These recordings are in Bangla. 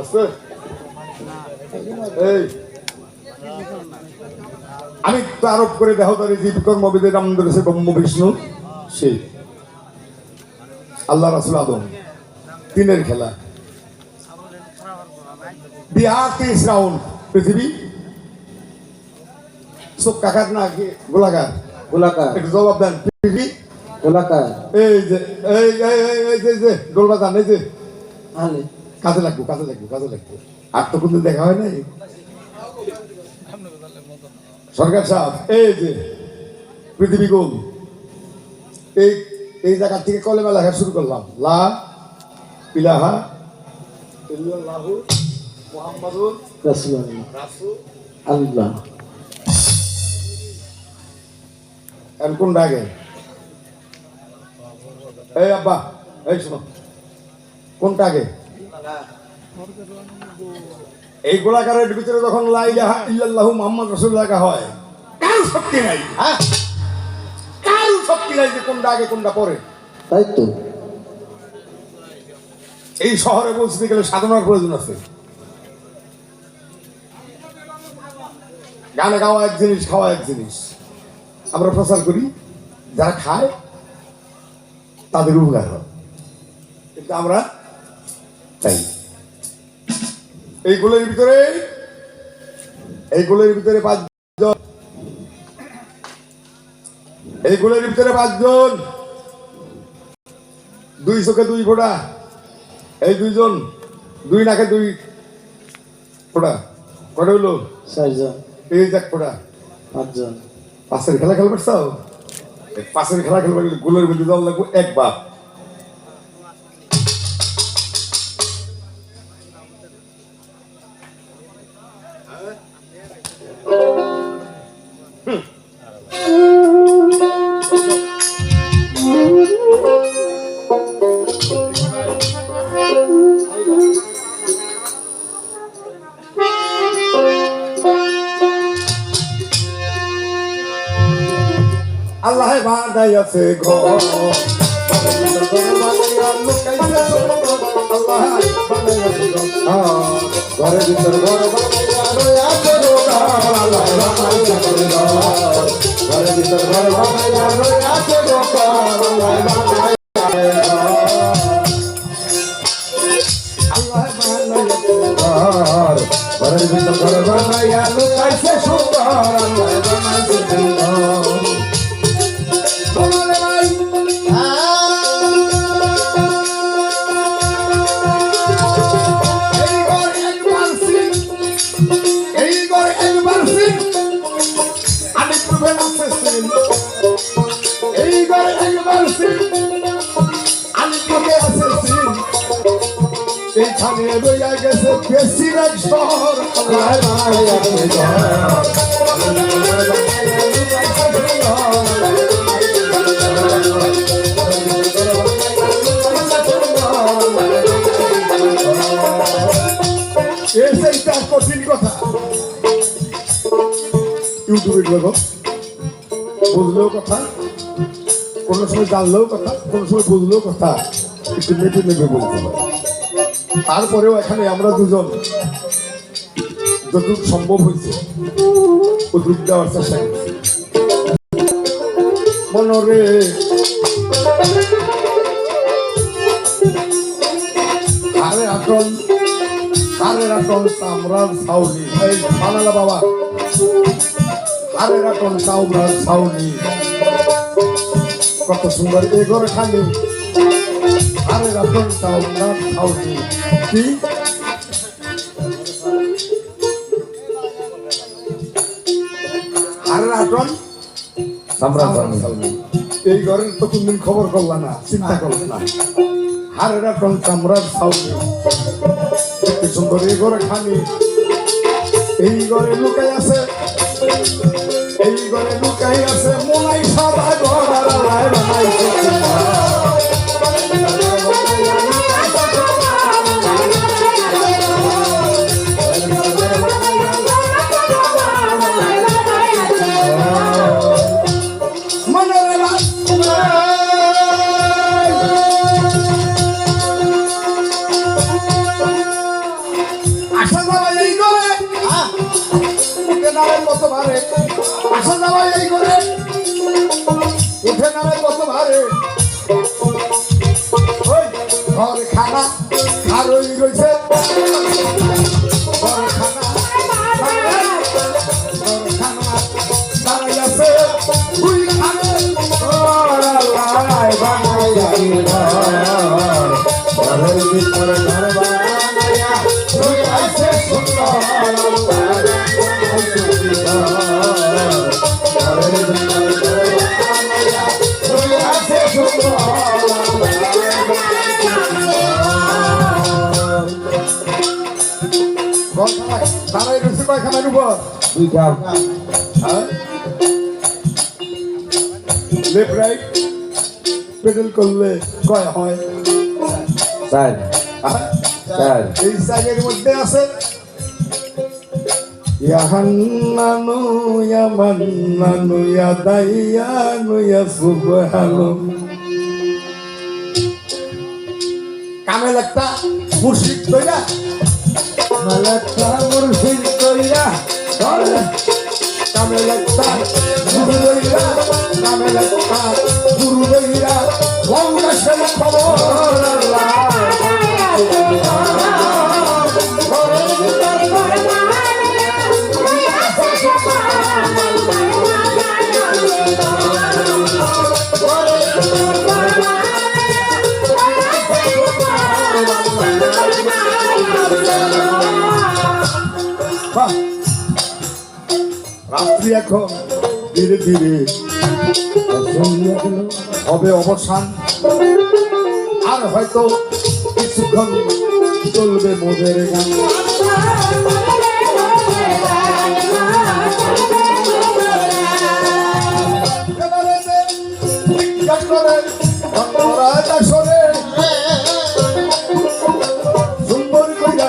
আছে এই। আমি তো আরোপ করে দেহ তার জীব কর্মবিদের নাম ধরেছে ব্রহ্ম বিষ্ণু সেই আল্লাহ রাসুল আদম। তিনের খেলা। বিহার তেইশ রাউন্ড পৃথিবী। সব কাকার না গোলাকার। গোলাকার। জবাব দেন পৃথিবী। গোলাকার এই যে এই এই এই এই যে যে গোলবাজান এই যে। আলে কাজে লাগবো কাজে লাগবো কাজে লাগবো। আর তো কোনদিন দেখা হয় নাই? সরকার সাহেব এই যে পৃথিবী গোল। এই এই জায়গা থেকে কলেমা লেখা শুরু করলাম। লা ইলাহা ইল্লাল্লাহু মুহাম্মাদুর রাসূলুল্লাহ। রাসূল আল্লাহ এখন কোনটা আগে? এই আব্বা এই শোনো। কোনটা আগে? এই গোলাকারের ভিতরে যখন লা ইলাহা ইল্লাল্লাহু মুহাম্মদ রাসূলুল্লাহ লেখা হয় কারও শক্তি নাই? হ্যাঁ? কারও শক্তি নাই যে কোনটা আগে কোনটা পরে? তাই তো। এই শহরে পৌঁছতে গেলে সাধনার প্রয়োজন আছে। গানে গাওয়া এক জিনিস খাওয়া এক জিনিস। আমরা প্রচার করি যারা খায় তাদের উপকার হয়। কিন্তু আমরা চাই এই গোলের ভিতরে এই গোলের ভিতরে পাঁচজন। এই গোলের ভিতরে পাঁচজন। দুই চোখে দুই ফোঁটা। এই দুইজন দুই নাকে দুই ফোঁটা। কটা হইল চারজন। এই যাক ফোঁটা। পাঁচজন। পাশের খেলা খেলা এই পাশের খেলা খেলবে কিন্তু গোলের মধ্যে দল লাগবে এক আল্লাহ বাঁধাই আছে ঘর। ঘরের ভিতর ঘর। ঘরের ভিতর ঘর ঘরের ভিতর ঘর। এইখানে রইয়া গেছে বেশিরভাগ শহর। সময় জানলেও কথা, কোনো সময় বুঝলেও কথা, একটু মেপে মেপে বলতে হয়। তারপরেও এখানে আমরা দুজন যতটুকু সম্ভব হয়েছে ওটুক দেওয়ার চেষ্টা করছি। মনরে। সাউলি বাবা। সাউলি কত সুন্দর এ ঘরে খালি আরে আটল সামরার সাউলি কি আরে সাউলি এই ঘরের তো কোনদিন খবর করলা না চিন্তা করলা না হারের আটল সামরার সাউলি কি সুন্দর এই ঘরে খালি এই ঘরে লুকাই আছে এই ঘরে লুকাই আছে মোলাই সাদা ঘর আর ঘর খানা আর ওই রয়েছে ঘর খানা ঘর খানা উপর দুইটা হ্যাঁ? Left right. পেডেল করলে কয় হয়? চার হ্যাঁ? চার এই সাইডের মধ্যে আছে? ইয়াহান্নানু ইয়ামান্নানু ইয়াদাইয়ানু ইয়াসুবহানু। কামেল একটা মুর্শিদ কইরা কামেল একটা মুর্শিদ কইরা কামেল একটা গুরু কইরা কামেল একটা গুরু কইরা লঙ্কা সেই এখন ধীরে ধীরে হবে অবসান। আর হয়তো কিছুক্ষণ চলবে মোদের গান। সুন্দর কইরা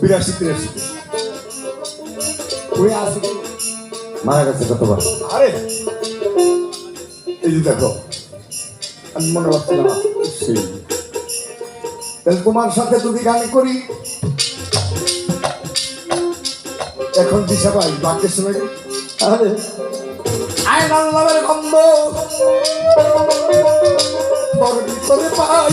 বিরাশি তিরাশিতে উনি আসে। মারা গেছে কতবার? আরে! এই যে দেখো আমি মনে পাচ্ছিলাম না, তাহলে তোমার সাথে যদি গান করি এখন দিশা পাই বাক্যের সময় আরে! আইন আল্লাহের গন্ধ। তোর ভিতরে পাই।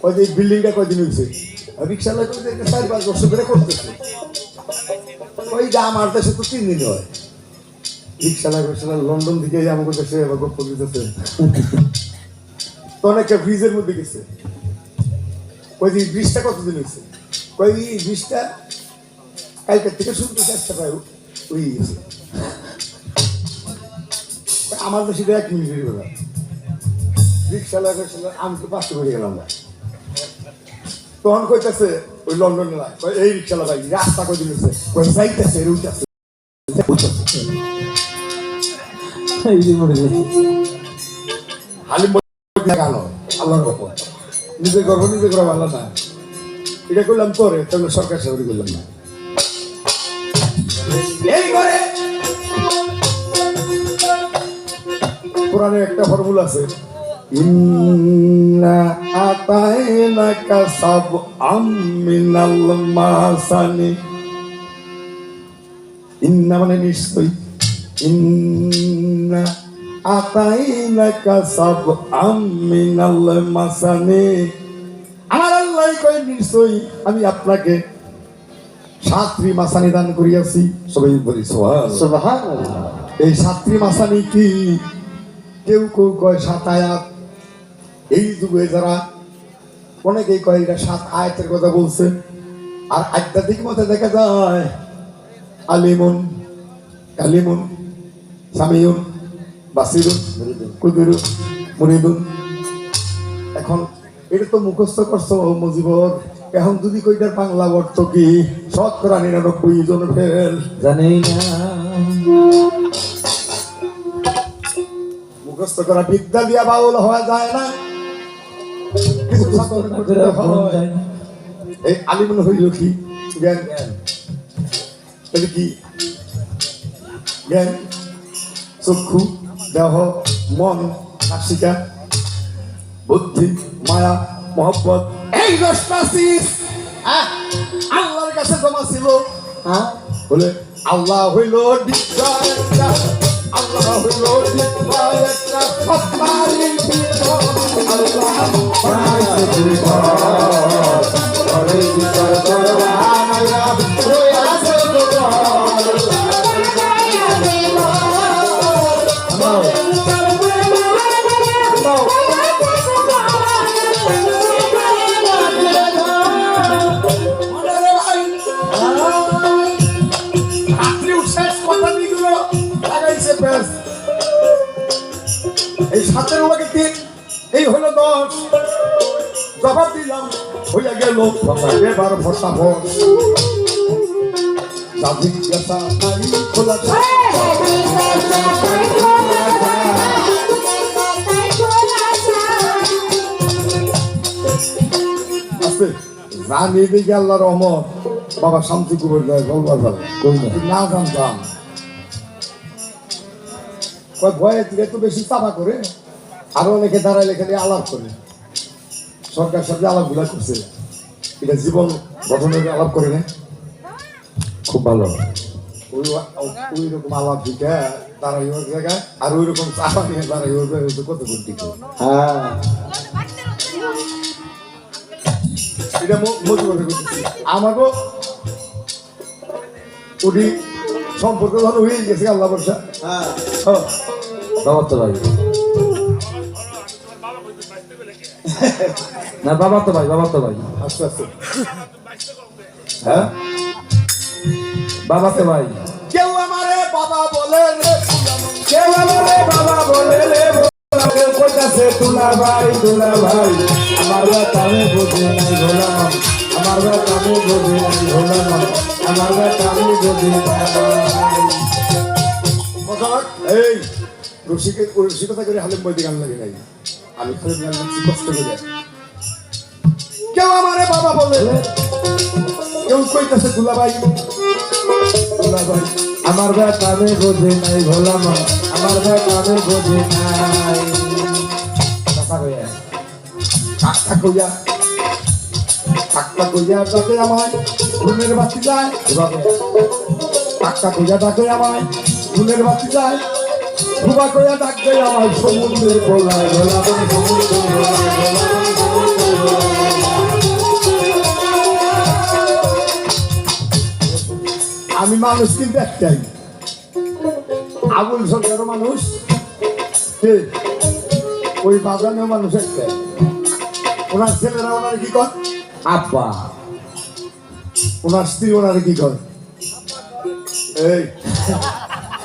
কয় যে বিল্ডিংটা কয়দিন হয়েছে রিক্সালা করে চার পাঁচ বছর ধরে করতেছে। ওই যে আমার দেশে তো তিন দিন হয়। রিক্সালা রিক্সালা লন্ডন থেকে আমাকে দেশে আবার গপ্প দিতেছে। তো অনেকটা ফ্রিজের মধ্যে গেছে। যে ব্রিজটা কতদিন হয়েছে ওই ব্রিজটা কালকের থেকে শুনতে চেষ্টা পাই ওই গেছে আমার সেটা এক মিনিটের ব্যাপার। রিক্সালা রিক্সালা আমি তো পাঁচটা করে গেলাম। না তখন কইতাছে, ওই লন্ডনে লাই এই রাস্তা কই দিতেছে কই যাইতেছে গেছে। হালিম গান আল্লাহর নিজে গর্ব নিজে করা ভালো না। এটা করলাম তোরে তাহলে সরকার চাকরি করলাম না। একটা ফর্মুলা আছে ইন্না আতাইনাকা সাবআম মিনাল মাসানি ইন্না মানে নিশ্চয়ই। ইন্না আতাইনাকা সাবআম মিনাল মাসানি আমার আল্লাহ কই নিশ্চয়ই আমি আপনাকে সাতটি মাসানি দান করিয়াছি। সবাই বলি সুবহানাল্লাহ। এই সাতটি মাসানি কি? কেউ কেউ কয় সাত আয়াত এই যুগে যারা অনেকেই কয় এটা সাত আয়াতের কথা বলছে আর আধ্যাত্মিক মতে দেখা যায় আলিমুন কালিমুন সামিউন বাসিরুন কুদুরুন মুরিদুন। এখন এটা তো মুখস্থ করছ মুজিবর। এখন যদি কইটার বাংলা অর্থ কি? শতকরা নিরানব্বই জন ফেল। জানি না। মুখস্থ করা বিদ্যা দিয়া বাউল হওয়া যায় না। আলিমন হইল কি? জ্ঞান। চক্ষু, দেহ, মন বুদ্ধি, মায়া, মহব্বত। এই শীষ আল্লাহর কাছে জমা ছিল। হ্যাঁ বলে, আল্লাহ হইল আল্লাহ দিব্যা একটা সত্তারির বিধান। আল্লাহ বানাইছে বিধান। এই সাতের ওয়াকে তিন এই হলো দশ জবাব দিলাম, হইয়া গেল এবার ভরসা ভর দিকে আল্লাহ রহমত। বাবা শান্তি কুবের দেয় না? না, জানতাম। ভয়ে থেকে একটু বেশি চাপা করে। আরও অনেকে দাঁড়াইলে খালি আলাপ করে। সরকার সাথে আলাপগুলা করছে এটা জীবন গঠনের আলাপ করে না খুব ভালো। ওই ওই রকম আলাপ দিকে দাঁড়াই ওর জায়গায় আর ওই রকম চাপা নিয়ে দাঁড়াই ওর জায়গায় তো কত কোটি হ্যাঁ। এটা মজুর করতেছি আমাকেও উনি সম্পর্ক ভালো হয়ে গেছে আল্লাহ বর্ষা হ্যাঁ। হ্যাঁ। বাবা তো ভাই। না বাবা তো ভাই বাবা তো ভাই। আস্তে আস্তে। হ্যাঁ? বাবা তো ভাই। কেউ আমারে বাবা বলে রে কেউ আমারে বাবা বলে রে তুলা ভাই। তুলা ভাই। আমার নাই ভোলাম আমার বাত আমি বুঝি নাই ভোলাম আমার নাই এই রসিকে রসিকতা করে হালিম বইতে গান লাগে নাই। আমি খালি গান লিখছি কষ্ট করে কেউ আমারে বাবা বলে, কেউ কইতাছে ভাই ভাই, আমার বাত আমি বুঝি নাই। ভোলাম আমার বাত আমি বুঝি নাই কথা আমায় ডাকে আমায় বাতি যায় বুবা কইয়া ডাকে আমায় সমুদ্রের গোলায়। আমি মানুষ একটাই আবুল সরকারও মানুষ ওই বাগানেও মানুষ একটাই ওনার ছেলেরা ওনার কি কর আব্বা। ওনার স্ত্রী ওনার কি কর এই।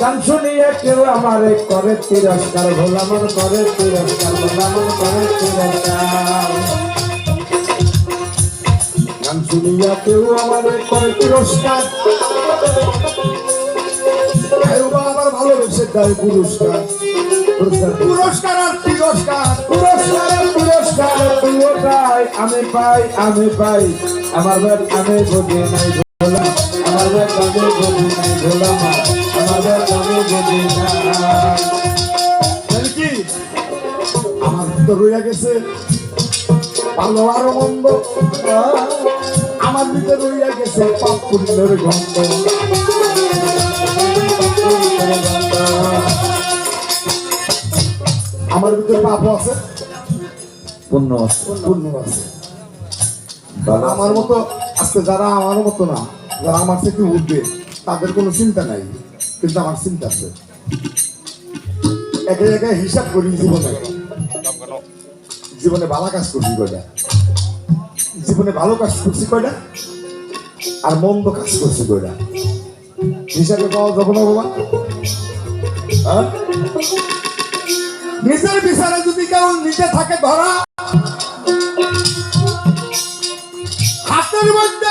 গান শুনিয়ে কেউ আমারে করে তিরস্কার, ভোলামন করে তিরস্কার, ভোলামন করে তিরস্কার। গান শুনিয়া কেউ আমারে করে তিরস্কার। পাই আমি পাই আমি পাই। আমার আমি বুঝি নাই আমার আমি বুঝি নাই ভোলা মা আমার কি? ভিতর রইয়া গেছে। ভালো আর মন্দ। আমার ভিতরে রইয়া গেছে পাপ পুণ্যের গন্ধ। আমার ভিতরে পাপ আছে। পূর্ণ পুণ্য আছে। আমার মতো আজকে যারা আমার মতো না আমার থেকে উঠবে, তাদের কোনো চিন্তা নাই, কিন্তু আমার চিন্তা আছে। একে একে হিসাব করি জীবনে। জীবনে ভালো কাজ করছি কয়টা? জীবনে ভালো কাজ করছি কয়টা? আর মন্দ কাজ করছি কয়টা? হিসাবে পাওয়া যাবে না, বাবা। হ্যাঁ? নিজের বিচারে যদি কেউ নিজে থাকে ধরা, হাতের মধ্যে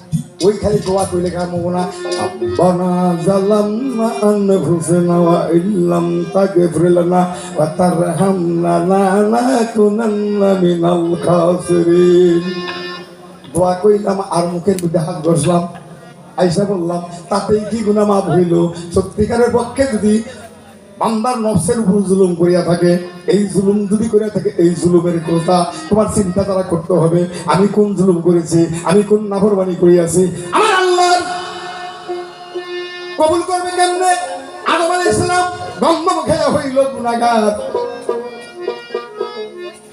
ওই খালি দোয়া কইলে কাম হব না। রব্বানা জালামনা আনফুসানা ওয়া ইল্লাম তাগফির লানা ওয়া তারহামনা লানাকুনান্না মিনাল খাসিরিন। দোয়া কইলাম আর মুখের মধ্যে হাত ঘষলাম আইসা বললাম, তাতেই কি গুণা মাপ হইল? সত্যিকারের পক্ষে যদি বান্দার নফসের উপর জুলুম করিয়া থাকে, এই জুলুম যদি করিয়া থাকে, এই জুলুমের কথা তোমার চিন্তা তারা করতে হবে। আমি কোন জুলুম করেছি? আমি কোন নাফরবানি করিয়াছি? আমার আল্লাহ কবুল করবে কেমনে? আদম আলাইহিস সালাম গন্ধ হইল গুনাহগার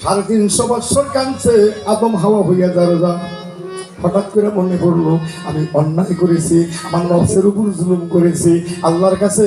সাড়ে তিনশো বৎসর কাঁদছে, আদম হাওয়া হইয়া যা। রোজা হঠাৎ করে মনে পড়ল, আমি অন্যায় করেছি, আমার নফসের উপর জুলুম করেছি, আল্লাহর কাছে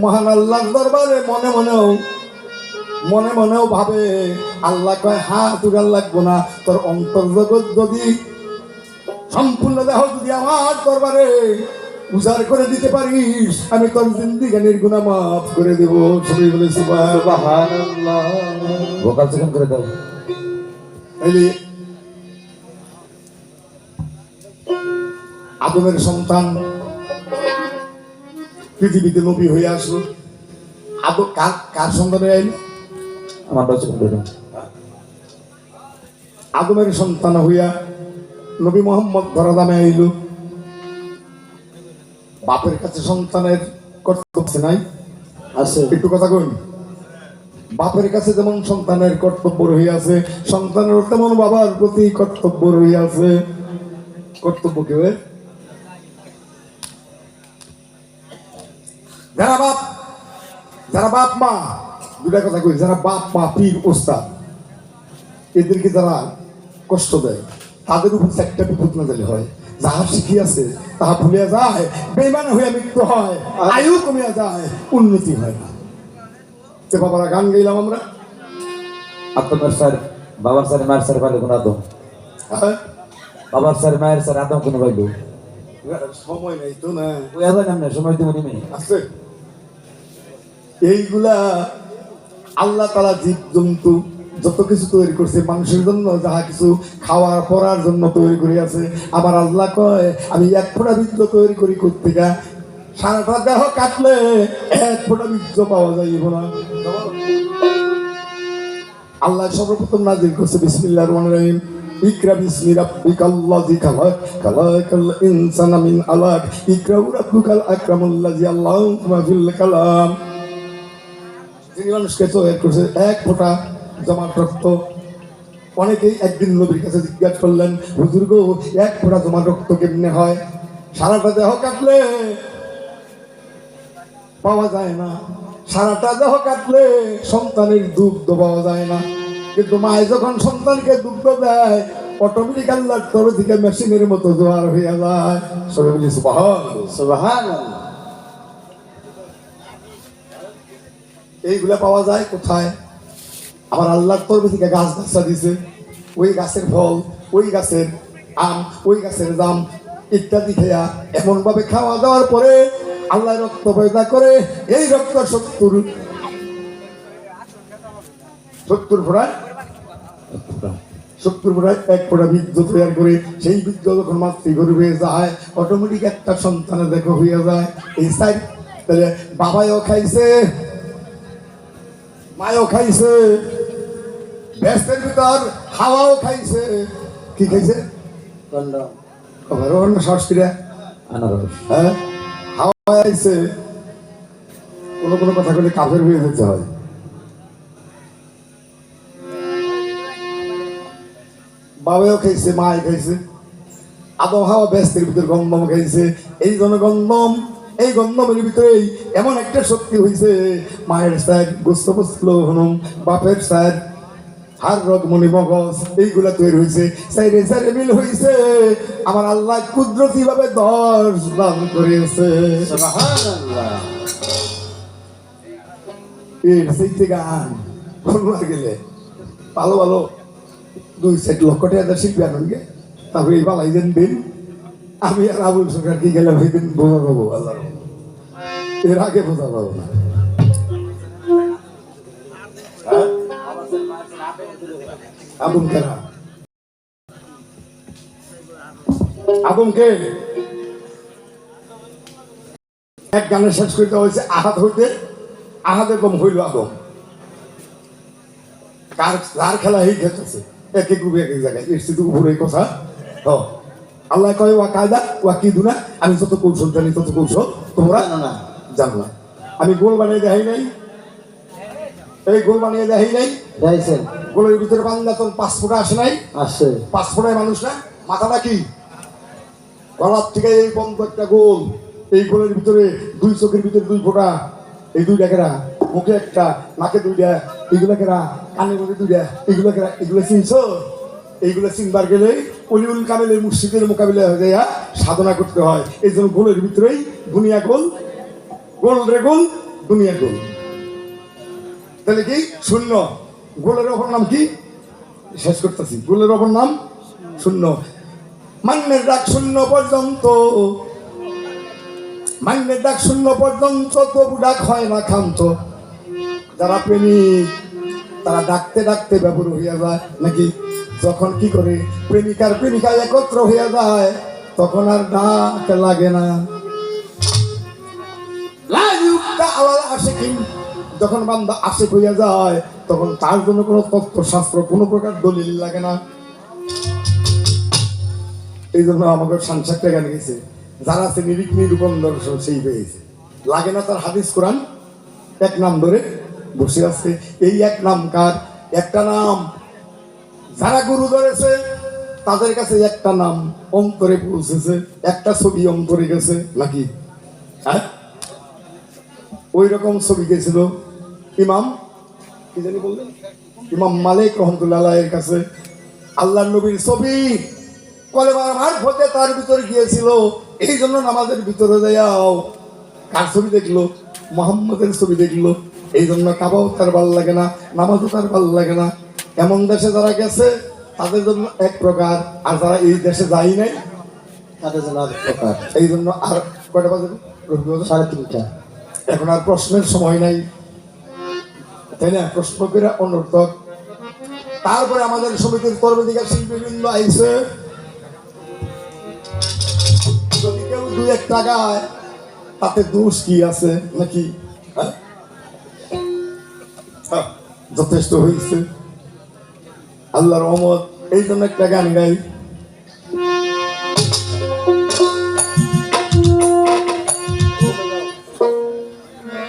মহান আল্লাহ দরবারে মনে মনেও মনে মনেও ভাবে আল্লাহ কয় হা তোর লাগবো না। তোর অন্তর্জগৎ যদি সম্পূর্ণ দেহ যদি আমার দরবারে উজাড় করে দিতে পারিস আমি তোর জিন্দিগানির গুণা মাফ করে দেবো। সবাই বলে ভোকাল সেকেন্ড করে দাও। এই আদমের সন্তান পৃথিবীতে নবী হয়ে আসলো। আদম কার কার সন্তানে আইল সেকেন্ড আদমের সন্তান হইয়া নবী মোহাম্মদ ধরাদামে আইল। বাপের কাছে সন্তানের কর্তব্য নাই। আছে। একটু কথা কই বাপের কাছে যেমন সন্তানের কর্তব্য রহিয়াছে সন্তানের তেমন বাবার প্রতি কর্তব্য রহিয়াছে কর্তব্য কেউ যারা বাপ যারা বাপ মা দুটা কথা কই যারা বাপ মা পীর ওস্তাদ এদেরকে যারা কষ্ট দেয় তাদের উপর একটা বিপদ না দিলে হয় যাহা শিখিয়াছে তাহা ভুলিয়া যায় বেমান হইয়া মৃত্যু হয় আয়ু কমিয়া যায় উন্নতি হয় না। সে বাবারা গান গাইলাম আমরা। আপনার স্যার বাবার স্যার মায়ের স্যার পাইলে কোনো আদম? হ্যাঁ? বাবার স্যার মায়ের স্যার আদম কোনো পাইলো সময় নেই তো না। ওই আদান আমরা সময় দিব নিমে আছে। এইগুলা আল্লাহ তালা জীব জন্তু যত কিছু তৈরি করছে মানুষের জন্য যাহা কিছু খাওয়া পড়ার জন্য তৈরি করে আছে। আবার আল্লাহ কয়, আমি এক ফোটা বীর্য তৈরি করি করতে গা সারাটা দেহ কাটলে এক ফোটা বীর্য পাওয়া যাইব না আল্লাহ সর্বপ্রথম নাজির করছে, বিসমিল্লাহির রহমানির রহিম, ইকরা রাব্বুকাল আকরামুল্লাযী আল্লাহুম্মা ফিল কালাম। তিনি মানুষকে তৈরি করছে এক ফোঁটা জমা রক্ত। অনেকেই একদিন নবীর কাছে জিজ্ঞাসা করলেন, হুজুর গো, এক ফোঁটা তোমার রক্ত কেমনে হয়? সারাটা দেহ কাটলে পাওয়া যায় না। সারাটা দেহ কাটলে সন্তানের দুগ্ধ পাওয়া যায় না। কিন্তু মায়ে যখন সন্তানকে দুগ্ধ দেয়, অটোমেটিক আল্লাহর তরফ থেকে মেশিনের মতো জোয়ার হয়ে যায়। সবাই বলি, সুবহানাল্লাহ। সুবহানাল্লাহ। এইগুলা পাওয়া যায় কোথায়? আমার আল্লাহর তরফ থেকে গাছ গাছা দিছে। ওই গাছের ফল, ওই গাছের আম, ওই গাছের দাম ইত্যাদি খেয়া এমন ভাবে খাওয়া দাওয়ার পরে আল্লাহ রক্ত পয়দা করে, এই রক্ত সত্তর সত্তর ফোড়ায় সত্তর ফোড়ায় এক ফোড়া বীর্য তৈরি করে সেই বীর্য যখন মাতৃগর্ভে হয়ে যায় অটোমেটিক একটা সন্তানের দেখো হয়ে যায়। এই সাইড, তাহলে বাবাও খাইছে মায়ও খাইছে ব্যস্তের ভিতর হাওয়াও খাইছে। কি খাইছে? কন্ডম সংস্কৃতি আনারস। হ্যাঁ? হাওয়া আইছে। কোনো কোনো কথা বলে কাফের হয়ে যেতে হয়। বাবাও খাইছে মায় খাইছে। আদম হাওয়া ব্যস্তের ভিতরে গন্ধম খাইছে। এই জন্য গন্ধম এই গন্ধমের ভিতরেই এমন একটা শক্তি হইছে। মায়ের স্যার গোস্ত বসল হনুম, বাপের স্যার হার রগ মনি মগজ, এইগুলা তৈরি হয়েছে সাইরে সাইরে মিল হয়েছে আমার আল্লাহ কুদরতি ভাবে দশ দান করেছে সেই থেকে আন গেলে ভালো ভালো দুই সেট লক্ষ টাকা শিখবে আনন্দ তারপরে এই বালাই দিন। আমি আর আবুল সরকার কি গেলাম এই দিন বোঝা পাবো আল্লাহ এর আগে বোঝা পাবো না। হ্যাঁ? আদম কেনা আদমকে এক গানে শেষ করতে হয়েছে আহাত হইতে। আহাতে কম হইল আদম। কার কার খেলা এই খেলতেছে? এক এক এক জায়গায়। এর শুধু উপরে কথা। ও আল্লাহ কয় ওয়া কায়দা ওয়া কি দুনা আমি যত কৌশল জানি তত কৌশল। তোমরা জানো না। জানো না। আমি গোল বানিয়ে দেখাই নাই। এই গোল বানিয়ে দেখাই নাই। যাইছেন গোলের ভিতরে বান্দা তোর পাঁচ ফুটা আসে নাই। পাঁচ ফোটায় মানুষ না। মাথাটা কি? গলার থেকে এই বন্ধ একটা গোল। এই গোলের ভিতরে দুই চোখের ভিতরে দুই ফোঁটা। এই দুই ডাকেরা মুখে একটা নাকে দুইটা। এইগুলা কেরা? কানে মধ্যে দুইটা। এইগুলো কেরা? এগুলো চিনছো? এইগুলো চিনবার গেলে অলিউল কামেলের মুর্শিদের মোকাবিলা হয়ে সাধনা করতে হয়। এই জন্য গোলের ভিতরেই দুনিয়া গোল। গোল রে গোল, দুনিয়া গোল। তাহলে কি? শূন্য। গোলের অপর নাম কি? শেষ করতেছি। গোলের অপর নাম শূন্য। মান্যের ডাক শূন্য পর্যন্ত। মান্যের ডাক শূন্য পর্যন্ত তবু ডাক হয় না খান্ত যারা প্রেমিক, তারা ডাকতে ডাকতে ব্যবহার হইয়া যায়। নাকি? যখন কি করে, প্রেমিকার প্রেমিকা একত্র হইয়া যায়, তখন আর ডাক লাগে না। যখন বান্দা আশেক হইয়া যায়, তখন তার জন্য কোনো তত্ত্বশাস্ত্র, কোনো প্রকার দলিল লাগে না। এই জন্য আমাকে সাংসারটা গান গেছে যারা আছে নিরিক নিরূপণ দর্শন, সেই পেয়েছে। লাগে না তার হাদিস কোরআন? এক নাম ধরে বসে আছে। এই এক নাম কার? একটা নাম। যারা গুরু ধরেছে, তাদের কাছে একটা নাম অন্তরে পৌঁছেছে, একটা ছবি অন্তরে গেছে, নাকি? হ্যাঁ? ওই রকম ছবি গেছিল। ইমাম, কি জানি বললেন? ইমাম মালিক রহমতুল্লাহ এর কাছে। আল্লাহ নবীর ছবি তার ভিতরে গিয়েছিল। এই জন্য নামাজের ভিতরে যাও কার ছবি দেখল? মোহাম্মদের ছবি দেখল। এই জন্য কাবাও তার ভালো লাগে না, নামাজও তার ভালো লাগে না। এমন দেশে যারা গেছে তাদের জন্য এক প্রকার আর যারা এই দেশে যায় নাই তাদের জন্য আর প্রকার। এই জন্য আর কয়টা বাজে? সাড়ে তিনটা। এখন আর প্রশ্নের সময় নাই। তাই না? প্রশ্ন করে অনর্থক। তারপরে আমাদের সমিতির কর্মদিকার শিল্পীবৃন্দ আইসে যদি কেউ দুই এক টাকায় তাতে দোষ কি আছে নাকি? হ্যাঁ? হ্যাঁ, যথেষ্ট হয়েছে আল্লাহর রহমত। এই জন্য একটা গান গাই।